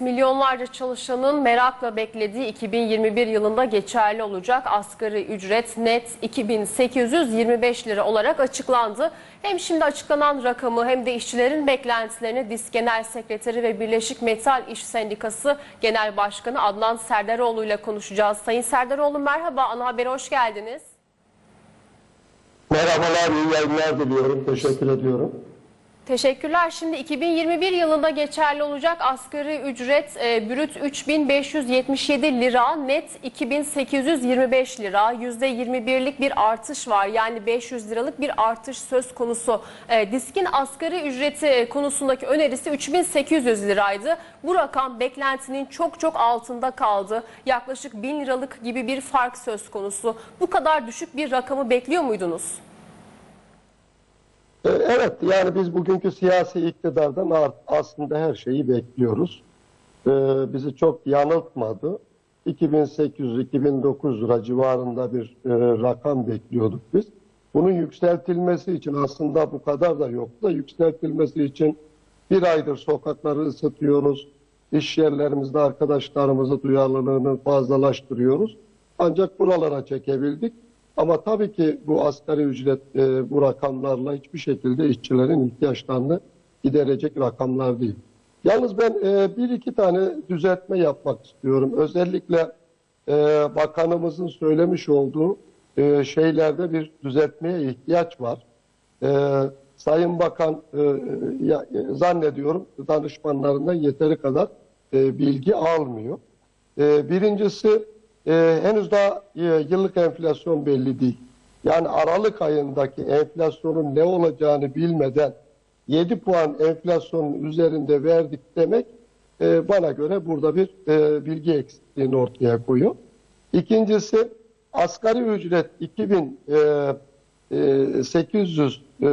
Milyonlarca çalışanın merakla beklediği 2021 yılında geçerli olacak asgari ücret net 2825 lira olarak açıklandı. Hem şimdi açıklanan rakamı hem de işçilerin beklentilerini DİSK Genel Sekreteri ve Birleşik Metal İş Sendikası Genel Başkanı Adnan Serdaroğlu ile konuşacağız. Sayın Serdaroğlu merhaba, ana habere hoş geldiniz. Merhabalar, iyi yayınlar diliyorum. Teşekkür ediyorum. Teşekkürler. Şimdi 2021 yılında geçerli olacak asgari ücret e, brüt 3577 lira, net 2825 lira. %21'lik bir artış var. Yani 500 liralık bir artış söz konusu. E, diskin asgari ücreti konusundaki önerisi 3800 liraydı. Bu rakam beklentinin çok çok altında kaldı. Yaklaşık 1000 liralık gibi bir fark söz konusu. Bu kadar düşük bir rakamı bekliyor muydunuz? Ee, Evet, yani biz bugünkü siyasi iktidardan ar- aslında her şeyi bekliyoruz. Ee, bizi çok yanıltmadı. 2800-2900 lira civarında bir e, rakam bekliyorduk biz. Bunun yükseltilmesi için aslında bu kadar da yoktu da yükseltilmesi için bir aydır sokakları ısıtıyoruz. İş yerlerimizde arkadaşlarımızı duyarlılığını fazlalaştırıyoruz. Ancak buralara çekebildik. Ama tabii ki bu asgari ücret e, bu rakamlarla hiçbir şekilde işçilerin ihtiyaçlarını giderecek rakamlar değil. Yalnız ben e, bir iki tane düzeltme yapmak istiyorum. Özellikle e, bakanımızın söylemiş olduğu e, şeylerde bir düzeltmeye ihtiyaç var. E, Sayın Bakan e, ya, e, zannediyorum danışmanlarından yeteri kadar e, bilgi almıyor. E, birincisi e, henüz daha e, yıllık enflasyon belli değil. Yani Aralık ayındaki enflasyonun ne olacağını bilmeden 7 puan enflasyonun üzerinde verdik demek e, bana göre burada bir e, bilgi eksikliğini ortaya koyuyor. İkincisi asgari ücret 2800 e,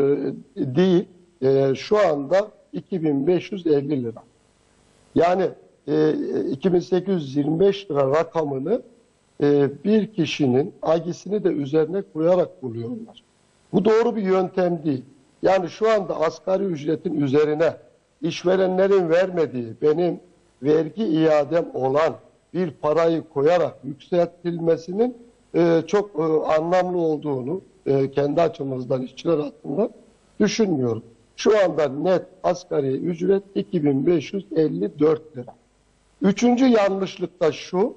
değil e, şu anda 2550 lira. Yani e, 2825 lira rakamını e, bir kişinin agisini de üzerine koyarak buluyorlar. Bu doğru bir yöntem değil. Yani şu anda asgari ücretin üzerine işverenlerin vermediği benim vergi iadem olan bir parayı koyarak yükseltilmesinin e, çok e, anlamlı olduğunu e, kendi açımızdan işçiler hakkında düşünmüyorum. Şu anda net asgari ücret 2554 lira. Üçüncü yanlışlık da şu,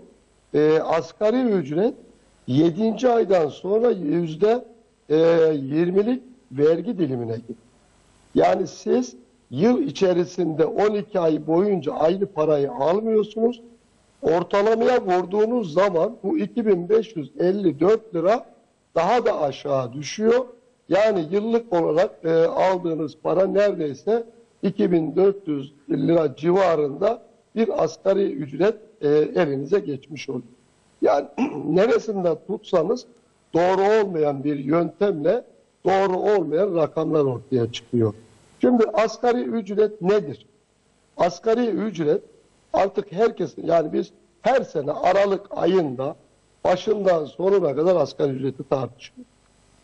e, asgari ücret 7. aydan sonra yüzde e, 20'lik vergi dilimine gidiyor. Yani siz yıl içerisinde 12 ay boyunca aynı parayı almıyorsunuz. Ortalamaya vurduğunuz zaman bu 2554 lira daha da aşağı düşüyor. Yani yıllık olarak e, aldığınız para neredeyse 2400 lira civarında bir asgari ücret e, elinize geçmiş oluyor. Yani neresinden tutsanız doğru olmayan bir yöntemle doğru olmayan rakamlar ortaya çıkıyor. Şimdi asgari ücret nedir? Asgari ücret artık herkesin yani biz her sene Aralık ayında başından sonuna kadar asgari ücreti tartışıyoruz.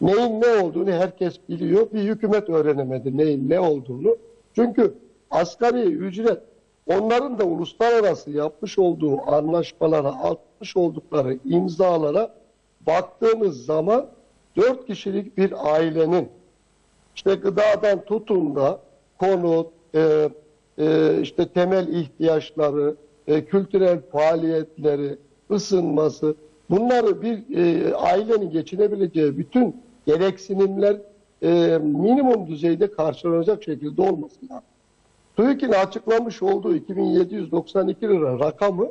Neyin ne olduğunu herkes biliyor. Bir hükümet öğrenemedi neyin ne olduğunu. Çünkü asgari ücret onların da uluslararası yapmış olduğu anlaşmalara, atmış oldukları imzalara baktığımız zaman dört kişilik bir ailenin işte gıdadan tutun da konut, e, e, işte temel ihtiyaçları, e, kültürel faaliyetleri, ısınması bunları bir e, ailenin geçinebileceği bütün gereksinimler e, minimum düzeyde karşılanacak şekilde olması lazım. TÜİK'in açıklamış olduğu 2792 lira rakamı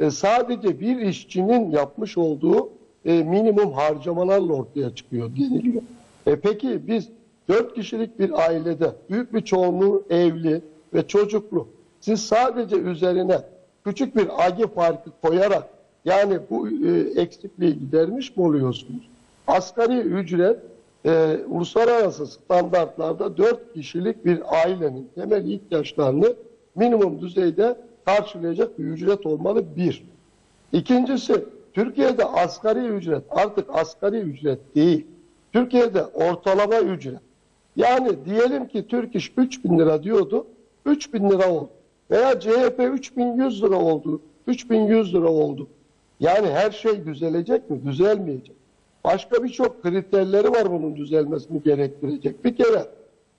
e, sadece bir işçinin yapmış olduğu e, minimum harcamalarla ortaya çıkıyor deniliyor. E peki biz dört kişilik bir ailede büyük bir çoğunluğu evli ve çocuklu siz sadece üzerine küçük bir agi farkı koyarak yani bu e, eksikliği gidermiş mi oluyorsunuz? Asgari ücret e, uluslararası standartlarda 4 kişilik bir ailenin temel ihtiyaçlarını minimum düzeyde karşılayacak bir ücret olmalı bir. İkincisi Türkiye'de asgari ücret artık asgari ücret değil. Türkiye'de ortalama ücret. Yani diyelim ki Türk İş 3 bin lira diyordu. 3 bin lira oldu. Veya CHP 3100 lira oldu. 3100 lira oldu. Yani her şey düzelecek mi? Düzelmeyecek. Başka birçok kriterleri var bunun düzelmesini gerektirecek. Bir kere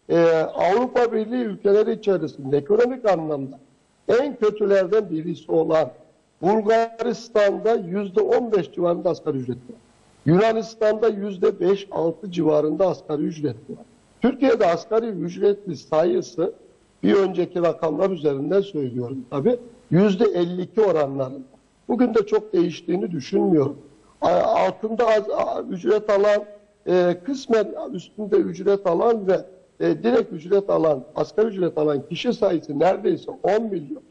e, Avrupa Birliği ülkeleri içerisinde ekonomik anlamda en kötülerden birisi olan Bulgaristan'da yüzde 15 civarında asgari ücret var. Yunanistan'da yüzde 5-6 civarında asgari ücret var. Türkiye'de asgari ücretli sayısı bir önceki rakamlar üzerinden söylüyorum tabi yüzde 52 oranlarında. Bugün de çok değiştiğini düşünmüyorum. Altında az, ücret alan, e, kısmen üstünde ücret alan ve e, direkt ücret alan, asgari ücret alan kişi sayısı neredeyse 10 milyon.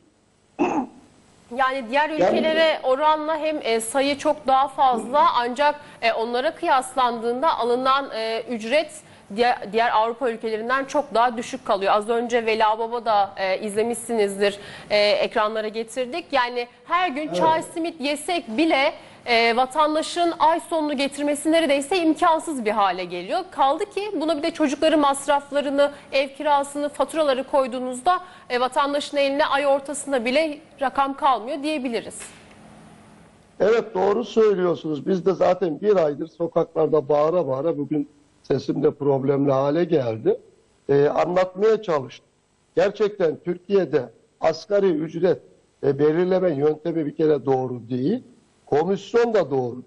Yani diğer ülkelere oranla hem e, sayı çok daha fazla ancak e, onlara kıyaslandığında alınan e, ücret diğer, diğer Avrupa ülkelerinden çok daha düşük kalıyor. Az önce Vela Baba da e, izlemişsinizdir e, ekranlara getirdik. Yani her gün çay simit yesek bile e, vatandaşın ay sonunu getirmesi neredeyse imkansız bir hale geliyor. Kaldı ki buna bir de çocukların masraflarını, ev kirasını, faturaları koyduğunuzda e, vatandaşın eline ay ortasında bile rakam kalmıyor diyebiliriz. Evet doğru söylüyorsunuz. Biz de zaten bir aydır sokaklarda bağıra bağıra bugün sesim de problemli hale geldi. Ee, anlatmaya çalıştım. Gerçekten Türkiye'de asgari ücret e, belirleme yöntemi bir kere doğru değil. Komisyon da doğru.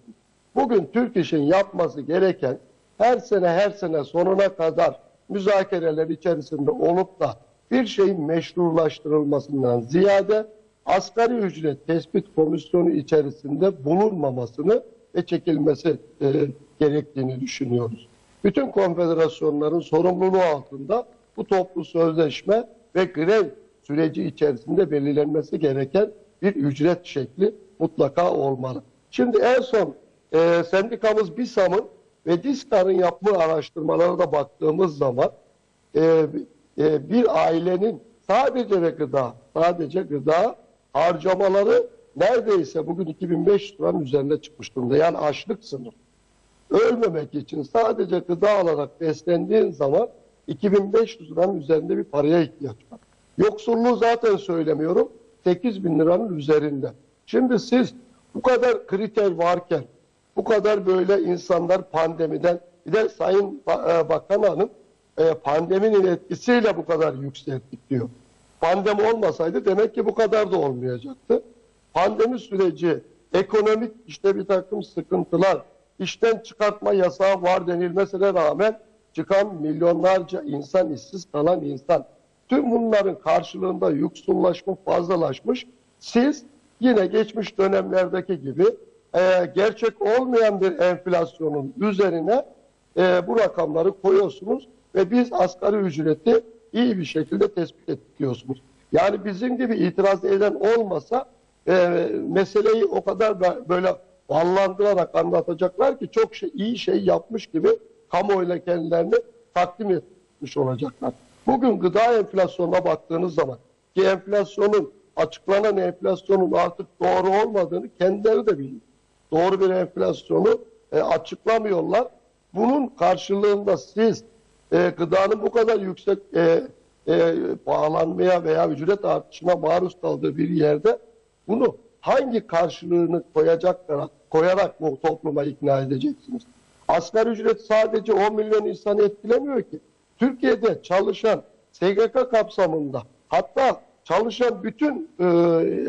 Bugün Türk İş'in yapması gereken her sene her sene sonuna kadar müzakereler içerisinde olup da bir şeyin meşrulaştırılmasından ziyade asgari ücret tespit komisyonu içerisinde bulunmamasını ve çekilmesi e, gerektiğini düşünüyoruz. Bütün konfederasyonların sorumluluğu altında bu toplu sözleşme ve grev süreci içerisinde belirlenmesi gereken bir ücret şekli mutlaka olmalı. Şimdi en son e, sendikamız BİSAM'ın ve DİSKAR'ın yaptığı araştırmalara da baktığımız zaman e, e, bir ailenin sadece ve gıda, sadece gıda harcamaları neredeyse bugün 2500 liranın üzerine çıkmış durumda. Yani açlık sınırı. Ölmemek için sadece gıda alarak beslendiğin zaman 2500 liranın üzerinde bir paraya ihtiyaç var. Yoksulluğu zaten söylemiyorum. 8000 liranın üzerinde. Şimdi siz bu kadar kriter varken, bu kadar böyle insanlar pandemiden, bir de Sayın e, Bakan Hanım e, pandeminin etkisiyle bu kadar yükselttik diyor. Pandemi olmasaydı demek ki bu kadar da olmayacaktı. Pandemi süreci, ekonomik işte bir takım sıkıntılar, işten çıkartma yasağı var denilmesine rağmen çıkan milyonlarca insan, işsiz kalan insan. Tüm bunların karşılığında yoksullaşma fazlalaşmış. Siz yine geçmiş dönemlerdeki gibi e, gerçek olmayan bir enflasyonun üzerine e, bu rakamları koyuyorsunuz ve biz asgari ücreti iyi bir şekilde tespit ettik diyorsunuz. Yani bizim gibi itiraz eden olmasa e, meseleyi o kadar da böyle ballandırarak anlatacaklar ki çok şey, iyi şey yapmış gibi kamuoyuna kendilerini takdim etmiş olacaklar. Bugün gıda enflasyonuna baktığınız zaman ki enflasyonun açıklanan enflasyonun artık doğru olmadığını kendileri de biliyor. Doğru bir enflasyonu e, açıklamıyorlar. Bunun karşılığında siz e, gıdanın bu kadar yüksek e, e, bağlanmaya veya ücret artışına maruz kaldığı bir yerde bunu hangi karşılığını koyacaklar, koyarak bu topluma ikna edeceksiniz? Asgari ücret sadece 10 milyon insanı etkilemiyor ki. Türkiye'de çalışan SGK kapsamında hatta çalışan bütün e,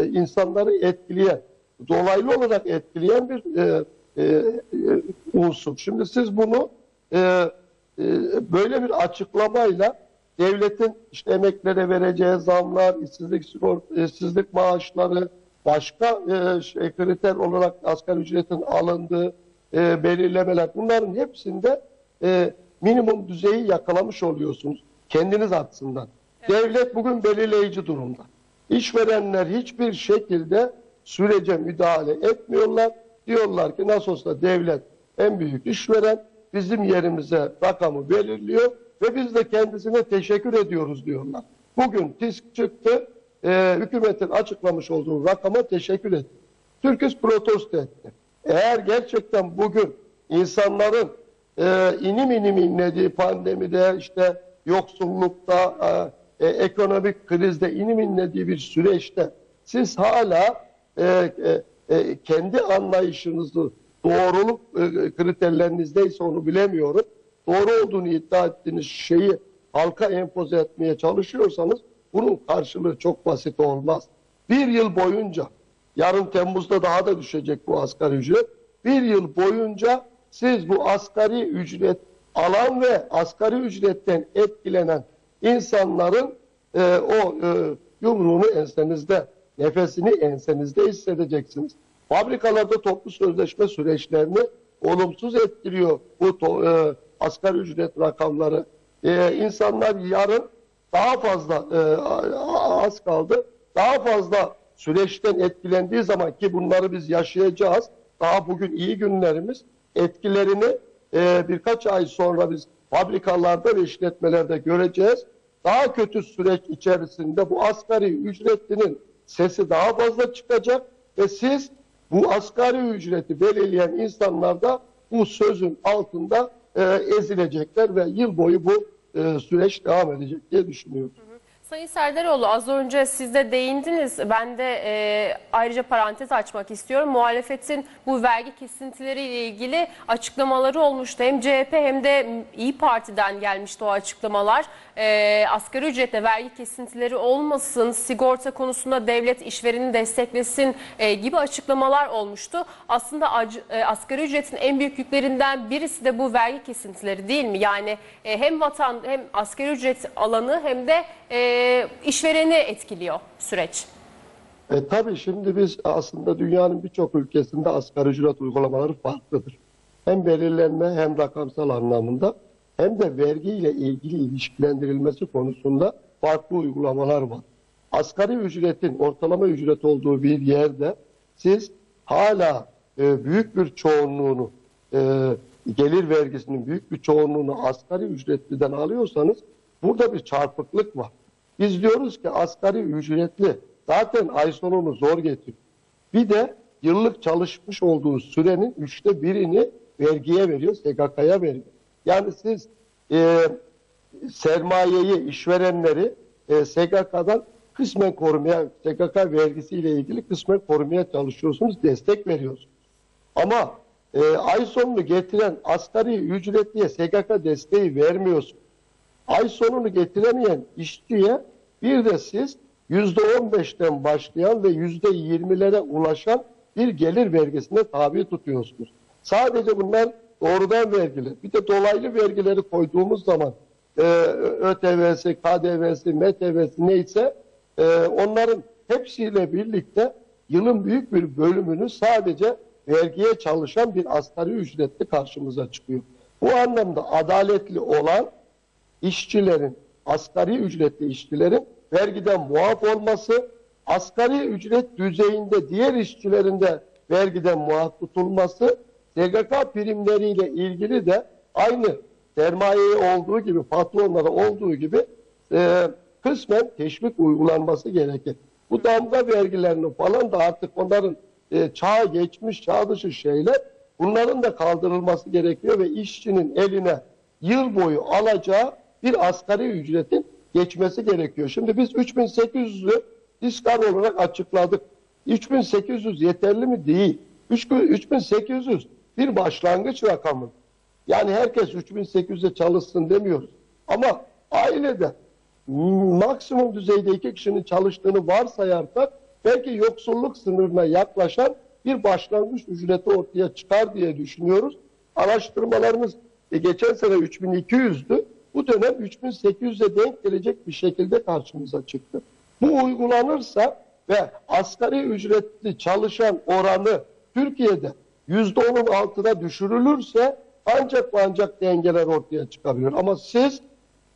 insanları etkileyen, dolaylı olarak etkileyen bir e, e, e, unsur. Şimdi siz bunu e, e, böyle bir açıklamayla devletin işte emeklere vereceği zamlar, işsizlik sigorta, işsizlik maaşları, başka e, şey, kriter olarak asgari ücretin alındığı e, belirlemeler bunların hepsinde e, minimum düzeyi yakalamış oluyorsunuz kendiniz açısından. Devlet bugün belirleyici durumda. İşverenler hiçbir şekilde sürece müdahale etmiyorlar. Diyorlar ki nasıl olsa devlet en büyük işveren bizim yerimize rakamı belirliyor ve biz de kendisine teşekkür ediyoruz diyorlar. Bugün TİSK çıktı, e, hükümetin açıklamış olduğu rakama teşekkür etti. Türküs protesto etti. Eğer gerçekten bugün insanların e, inim inim inlediği pandemide işte yoksullukta, e, e, ekonomik krizde inim inlediği bir süreçte siz hala e, e, e, kendi anlayışınızı doğruluk e, kriterlerinizdeyse onu bilemiyorum. Doğru olduğunu iddia ettiğiniz şeyi halka empoze etmeye çalışıyorsanız bunun karşılığı çok basit olmaz. Bir yıl boyunca yarın Temmuz'da daha da düşecek bu asgari ücret. Bir yıl boyunca siz bu asgari ücret alan ve asgari ücretten etkilenen insanların e, o e, yumruğunu ensenizde, nefesini ensenizde hissedeceksiniz. Fabrikalarda toplu sözleşme süreçlerini olumsuz etkiliyor bu to- e, asgari ücret rakamları. E, insanlar yarın daha fazla e, az kaldı. Daha fazla süreçten etkilendiği zaman ki bunları biz yaşayacağız. Daha bugün iyi günlerimiz. Etkilerini e, birkaç ay sonra biz fabrikalarda ve işletmelerde göreceğiz. Daha kötü süreç içerisinde bu asgari ücretlinin sesi daha fazla çıkacak ve siz bu asgari ücreti belirleyen insanlar da bu sözün altında e, ezilecekler ve yıl boyu bu e, süreç devam edecek diye düşünüyorum. Sayın Serdaroğlu az önce siz de değindiniz. Ben de e, ayrıca parantez açmak istiyorum. Muhalefetin bu vergi kesintileriyle ilgili açıklamaları olmuştu. Hem CHP hem de İyi Parti'den gelmişti o açıklamalar. E, asgari ücretle vergi kesintileri olmasın, sigorta konusunda devlet işvereni desteklesin e, gibi açıklamalar olmuştu. Aslında ac- e, asgari ücretin en büyük yüklerinden birisi de bu vergi kesintileri değil mi? Yani e, hem vatan hem asgari ücret alanı hem de e, işvereni etkiliyor süreç. E, tabii şimdi biz aslında dünyanın birçok ülkesinde asgari ücret uygulamaları farklıdır. Hem belirlenme hem rakamsal anlamında hem de vergiyle ilgili ilişkilendirilmesi konusunda farklı uygulamalar var. Asgari ücretin ortalama ücret olduğu bir yerde siz hala e, büyük bir çoğunluğunu e, gelir vergisinin büyük bir çoğunluğunu asgari ücretliden alıyorsanız burada bir çarpıklık var. Biz diyoruz ki asgari ücretli zaten ay sonunu zor getiriyor. Bir de yıllık çalışmış olduğu sürenin üçte birini vergiye veriyor, SGK'ya veriyor. Yani siz e, sermayeyi, işverenleri e, SGK'dan kısmen korumaya, SGK vergisiyle ilgili kısmen korumaya çalışıyorsunuz, destek veriyorsunuz. Ama e, ay sonunu getiren asgari ücretliye SGK desteği vermiyorsun. Ay sonunu getiremeyen işçiye bir de siz %15'ten başlayan ve %20'lere ulaşan bir gelir vergisine tabi tutuyorsunuz. Sadece bunlar doğrudan vergiler. Bir de dolaylı vergileri koyduğumuz zaman e, ÖTV'si, KDV'si, MTV'si neyse e, onların hepsiyle birlikte yılın büyük bir bölümünü sadece vergiye çalışan bir asgari ücretli karşımıza çıkıyor. Bu anlamda adaletli olan işçilerin, asgari ücretli işçilerin vergiden muaf olması, asgari ücret düzeyinde diğer işçilerin de vergiden muaf tutulması, SGK primleriyle ilgili de aynı sermayeye olduğu gibi, patronlara olduğu gibi e, kısmen teşvik uygulanması gerekir. Bu damga vergilerini falan da artık onların e, çağa geçmiş, çağ dışı şeyler bunların da kaldırılması gerekiyor ve işçinin eline yıl boyu alacağı bir asgari ücretin geçmesi gerekiyor. Şimdi biz 3800'ü diskar olarak açıkladık. 3800 yeterli mi? Değil. 3800 bir başlangıç rakamı. Yani herkes 3800'e çalışsın demiyoruz. Ama ailede maksimum düzeyde iki kişinin çalıştığını varsayarsak belki yoksulluk sınırına yaklaşan bir başlangıç ücreti ortaya çıkar diye düşünüyoruz. Araştırmalarımız e, geçen sene 3200'dü. Bu dönem 3800'e denk gelecek bir şekilde karşımıza çıktı. Bu uygulanırsa ve asgari ücretli çalışan oranı Türkiye'de %10'un altına düşürülürse ancak ancak dengeler ortaya çıkabilir. Ama siz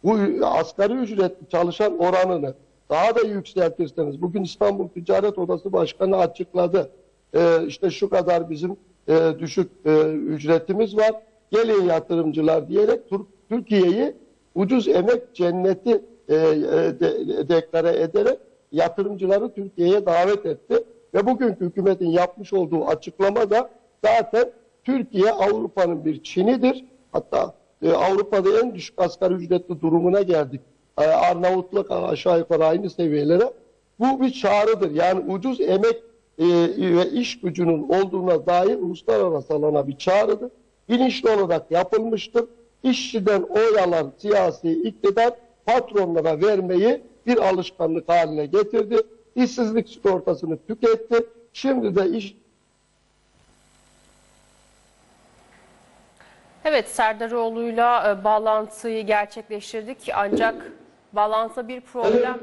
bu asgari ücretli çalışan oranını daha da yükseltirseniz, bugün İstanbul Ticaret Odası Başkanı açıkladı. Ee, işte şu kadar bizim e, düşük e, ücretimiz var. Gelin yatırımcılar diyerek Türkiye'yi ucuz emek cenneti e, e, de, deklare ederek yatırımcıları Türkiye'ye davet etti. Ve bugünkü hükümetin yapmış olduğu açıklama da zaten Türkiye Avrupa'nın bir Çin'idir. Hatta e, Avrupa'da en düşük asgari ücretli durumuna geldik. e, Arnavutluk aşağı yukarı aynı seviyelere. Bu bir çağrıdır. Yani ucuz emek e, ve iş gücünün olduğuna dair uluslararası alana bir çağrıdır. Bilinçli olarak yapılmıştır. İşçiden oy alan siyasi iktidar patronlara vermeyi bir alışkanlık haline getirdi. İşsizlik sigortasını tüketti. Şimdi de iş Evet Serdaroğlu'yla e, bağlantıyı gerçekleştirdik ancak bağlantıda bir problem.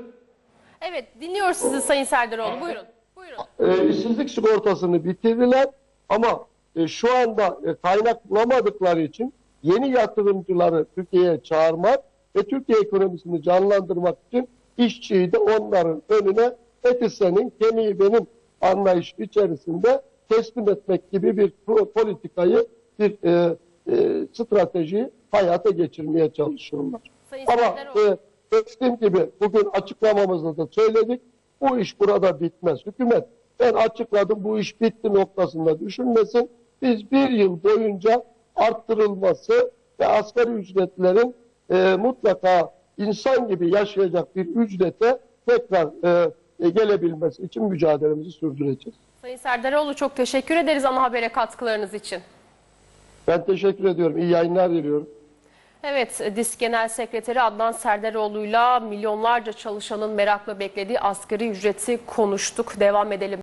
Evet dinliyoruz sizi Sayın Serdaroğlu buyurun. Buyurun. e, işsizlik sigortasını bitirdiler ama e, şu anda e, kaynak bulamadıkları için yeni yatırımcıları Türkiye'ye çağırmak ve Türkiye ekonomisini canlandırmak için işçiyi de onların önüne eti senin kemiği benim anlayış içerisinde teslim etmek gibi bir politikayı bir e, e, stratejiyi hayata geçirmeye çalışıyorlar. Sayın Ama e, dediğim gibi bugün açıklamamızda da söyledik. Bu iş burada bitmez. Hükümet ben açıkladım bu iş bitti noktasında düşünmesin. Biz bir yıl boyunca arttırılması ve asgari ücretlerin e, mutlaka insan gibi yaşayacak bir ücrete tekrar e, e, gelebilmesi için mücadelemizi sürdüreceğiz. Sayın Serdaroğlu çok teşekkür ederiz ana habere katkılarınız için. Ben teşekkür ediyorum. İyi yayınlar diliyorum. Evet, DİSK Genel Sekreteri Adnan Serdaroğlu'yla milyonlarca çalışanın merakla beklediği asgari ücreti konuştuk. Devam edelim.